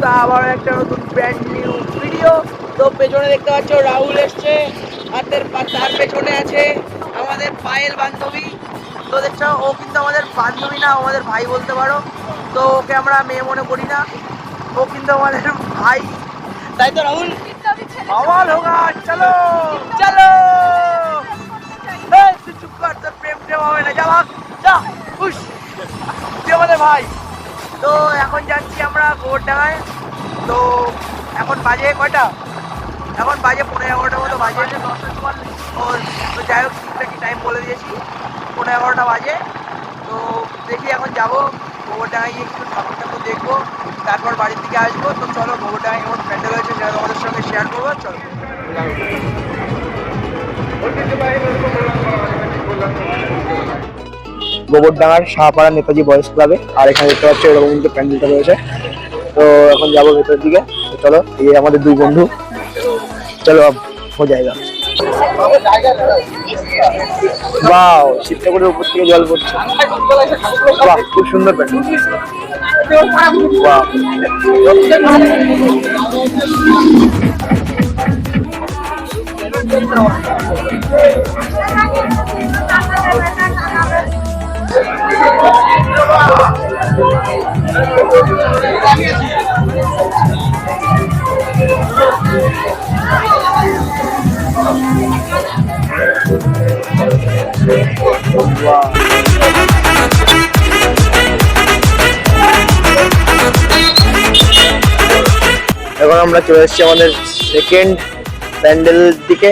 কিন্তু আবার একটা নতুন ব্র্যান্ড নিউ ভিডিও তো পেছনে দেখতে পাচ্ছ, রাহুল এসছে। আর তার পেছনে আছে আমাদের পায়েল বান্ধবী। তো দেখছ, ও কিন্তু আমাদের বান্ধবী না আমাদের ভাই বলতে পারো। তো ওকে আমরা মেয়ে মনে করি না। ও কিন্তু আমাদের ভাই। তাই তো, রাহুল? আওয়াল হোগা চলো। চলো। চুপ কর, তোর প্রেম প্রেম হবে না। যা যা খুশ তুই আমাদের ভাই। তো এখন যাচ্ছি আমরা গোবরডাঙ্গায় তো এখন বাজে কয়টা? এখন বাজে পনেরো এগারোটা মতো বাজে। ও তো যাই হোক ঠিকঠাক টাইম বলে দিয়েছি। পনেরো এগারোটা বাজে। তো দেখি এখন যাব গোবরডাঙ্গায় গিয়ে একটু ঠাকুর ঠাকুর দেখব। তারপর বাড়ির দিকে আসব। তো চলো গোবরডাঙ্গায় কেমন প্যান্ডেল হয়েছে সেটা তোমাদের সঙ্গে শেয়ার করব। চলো। গোবরডাঙ্গার শাহপাড়া নেতাজি বয়েজ ক্লাবে। আর এখানে দেখতে পাচ্ছ এরকম কিন্তু প্যান্ডেলটা রয়েছে। তো এখন যাব ভেতরের দিকে। চলো, এই আমাদের দুই বন্ধু। চলো, হো জায়গা বাও শিব ঠাকুরের উপর থেকে জল পড়ছে। বাহ, খুব সুন্দর প্যান্ডেল বাহ। এখন আমরা চলে এসেছি আমাদের সেকেন্ড প্যান্ডেল দিকে।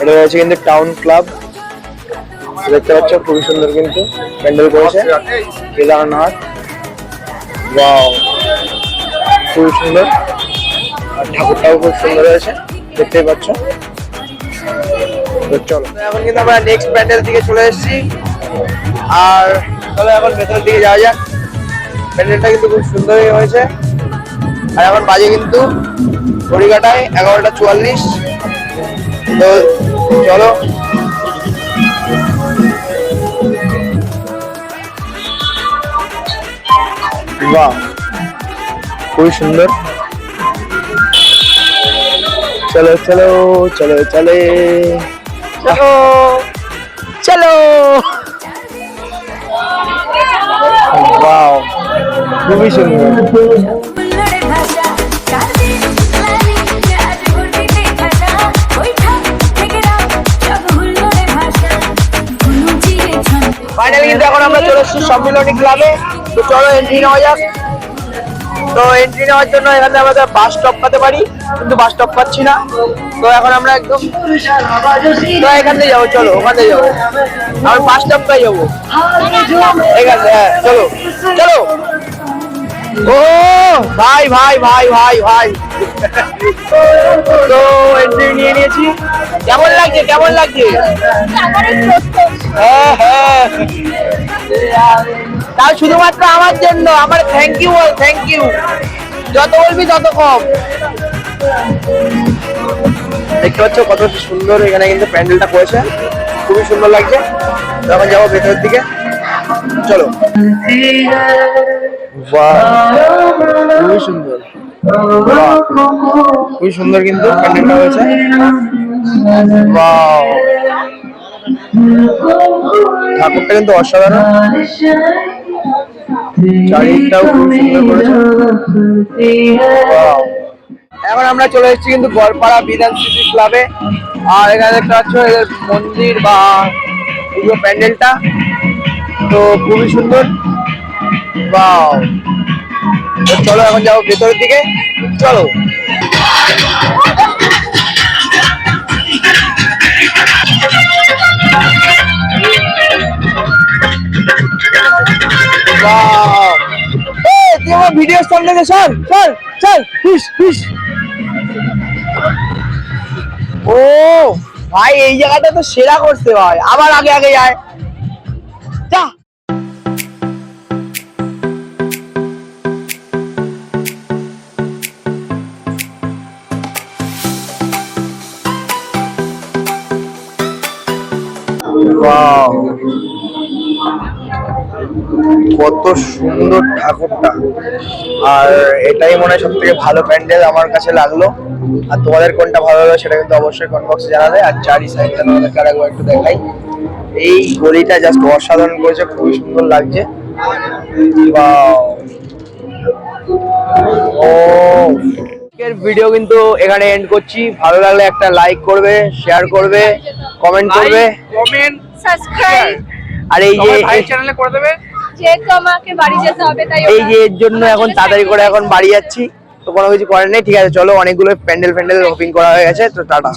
এটা রয়েছে কিন্তু টাউন ক্লাব দেখতে পাচ্ছ, খুবই সুন্দর কিন্তু প্যান্ডেল করেছে। কেদারনাথ। ওয়াও খুবই সুন্দর। আর ঠাকুরটাও খুব সুন্দর হয়েছে দেখতেই পাচ্ছ। তো চলো। এখন কিন্তু আমরা নেক্সট প্যান্ডেল দিকে চলে এসেছি। আর চলো এখন ভেতরের দিকে যাওয়া যাক। প্যান্ডেলটা কিন্তু খুব সুন্দরই হয়েছে। আর এখন বাজে কিন্তু ঘড়িকাটায় এগারোটা চুয়াল্লিশ। তো চলো। বাহ খুবই সুন্দর। চলো চলো চলো চলে। চলো চলো। বাও খুবই সুন্দর। ফাইনালি কিন্তু এখন আমরা চলে এসেছি সম্মিলনী ক্লাবে। তো চলো এন্ট্রি নেওয়া যাক। তো এন্ট্রি নেওয়ার জন্য এখানে আমাদের বাস স্টপ পাতে পারি, কিন্তু বাস স্টপ পাচ্ছি না। তো এখন আমরা একদম, তো এখান থেকে যাব, চলো, ওখান থেকে যাব। আমি বাস স্টপ পাই যাব। এখান হ্যাঁ চলো চলো। ও, ভাই ভাই ভাই ভাই ভাই। তো এন্ট্রি নিয়ে নিয়েছি। কেমন লাগছে কেমন লাগছে? হ্যাঁ হ্যাঁ। তাও শুধুমাত্র আমার জন্য, আমার থ্যাংক ইউ বল থ্যাংক ইউ যত বলবি তত কম। দেখতে পাচ্ছ কত সুন্দর এখানে কিন্তু প্যান্ডেলটা করেছে। খুবই সুন্দর লাগছে। তো এখন যাব ভেতরের দিকে। চলো। খুবই সুন্দর। খুবই সুন্দর কিন্তু প্যান্ডেলটা হয়েছে। ঠাকুরটা কিন্তু অসাধারণ। চারিদিকটাও খুব সুন্দর করেছে এখন আমরা চলে এসেছি কিন্তু গড়পাড়া বিধান স্মৃতি ক্লাবে। আর এখানে দেখতে পাচ্ছ এদের মন্দির বা পুরো প্যান্ডেলটা। তো খুবই সুন্দর। তো চলো এখন যাব ভেতরের দিকে। চলো। তুই আমার ভিডিও সামনে দে সর সর চল হুস হুস ও ভাই এই জায়গাটা তো সেরা করছে ভাই আবার আগে আগে যায় যা Wow. কত সুন্দর ঠাকুরটা। আর এটাই মনে হয় সব থেকে ভালো প্যান্ডেল আমার কাছে লাগল। আর তোমাদের কোনটা ভালো লাগল সেটা কিন্তু অবশ্যই কমেন্ট বক্সে জানাবে। আর চারি সাইডটা তোমাদেরকে আর একবার একটু দেখাই। এই গলিটা জাস্ট অসাধারণ করেছে খুবই সুন্দর লাগছে! ও ভিডিও কিন্তু এখানে এন্ড করছি। ভালো লাগলে একটা লাইক করবে শেয়ার করবে কমেন্ট করবে। কমেন্ট সাবস্ক্রাইব আর এই যে চ্যানেলে করে দেবে। যেহেতু আমাকে বাড়ি যেতে হবে তাই এই যে এর জন্য এখন তাড়াতাড়ি করে এখন বাড়ি যাচ্ছি। তো কোনো কিছু করার নেই। ঠিক আছে চলো অনেকগুলো প্যান্ডেল ফ্যান্ডেল হপিং করা হয়ে গেছে। তো টাটা